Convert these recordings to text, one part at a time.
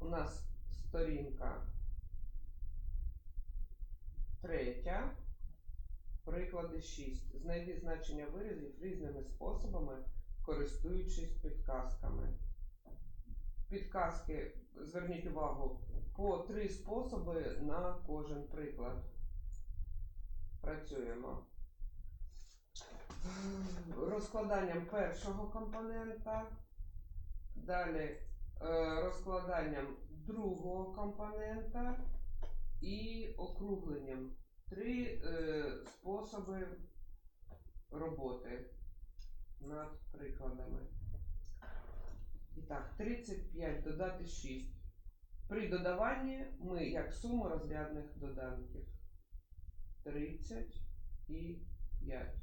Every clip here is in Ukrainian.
у нас сторінка третя, приклади 6. Знайди значення виразів різними способами, користуючись підказками. Підказки, зверніть увагу, по три способи на кожен приклад. Працюємо. Розкладанням першого компонента, далі розкладанням другого компонента і округленням. Три е, способи роботи над прикладами. І так, 35 додати 6. При додаванні ми як суму розрядних доданків. 30 і 5.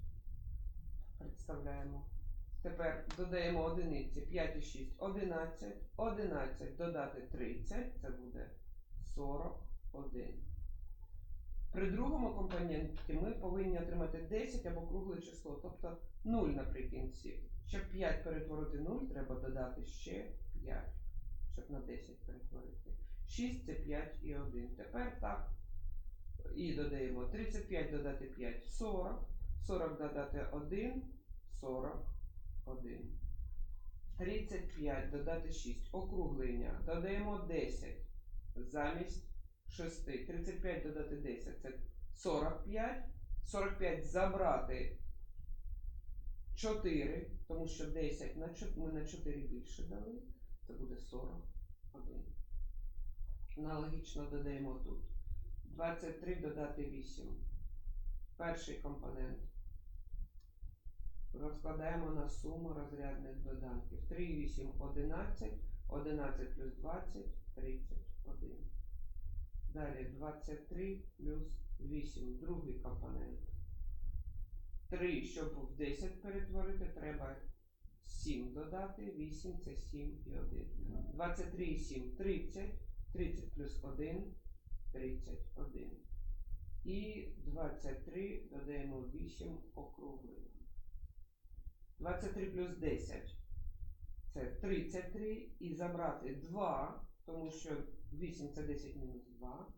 Представляємо. Тепер додаємо одиниці 5 і 6, 11. 11 додати 30, це буде 41. При другому компоненті ми повинні отримати 10 або кругле число, тобто 0 наприкінці. Щоб 5 перетворити 0, треба додати ще 5, щоб на 10 перетворити. 6 це 5 і 1. Тепер так. І додаємо 35 додати 5 40. 40 додати 1 41. 35 додати 6. Округлення. Додаємо 10 замість 6. 35 додати 10 це 45. 45 забрати 4, тому що 10 на 4, ми на 4 більше дали. Це буде 41. Аналогічно додаємо тут. 23 додати 8. Перший компонент. Розкладаємо на суму розрядних доданків. 3 8 11. 11 плюс 20 31. Далі 23 плюс 8. Другий компонент. 3, щоб в 10 перетворити, треба 7 додати. 8 це 7 і 1. 23 і 7 30. 30 плюс 1 31. І 23 додаємо 8 округлення. 23 плюс 10 це 33. І забрати 2, тому що 8 це 10 мінус 2,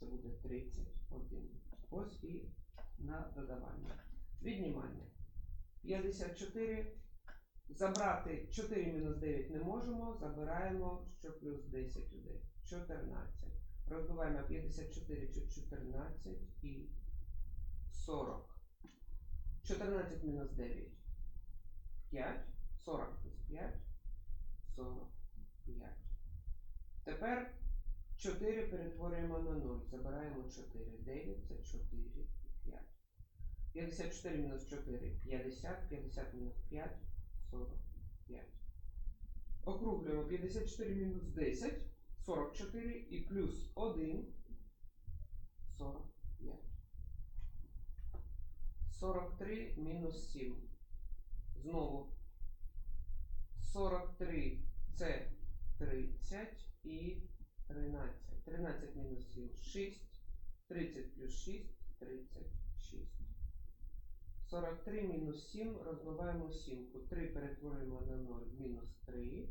це буде 31. Ось і на додавання. Віднімання. 54. Забрати 4 мінус 9 не можемо, забираємо, що плюс 10 туди. 14. Розбиваємо 54 чи 14 і 40. 14 мінус 9. 5. 40 плюс 5. 45. Тепер 4 перетворюємо на 0. Забираємо 4. 9 це 4 і 5. 54 мінус 4 50. 50 мінус 5 45. Округлюємо 54 мінус 10. 44 і плюс 1 45. 43 мінус 7. Знову 43 це 30 і 13. 13 мінус 7 6. 30 плюс 6 36. 43 мінус 7 розбиваємо сімку. 3 перетворюємо на 0 мінус 3.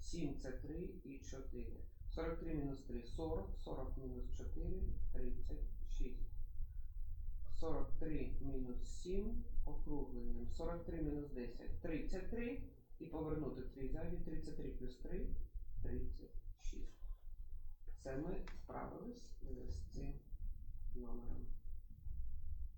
7 це 3 і 4. 43 мінус 3 40, 40 мінус 4 36. 43 мінус 7 округленням. 43 мінус 10 33 і повернути 3 завід 33 плюс 3 36. Це ми справились з цим номером.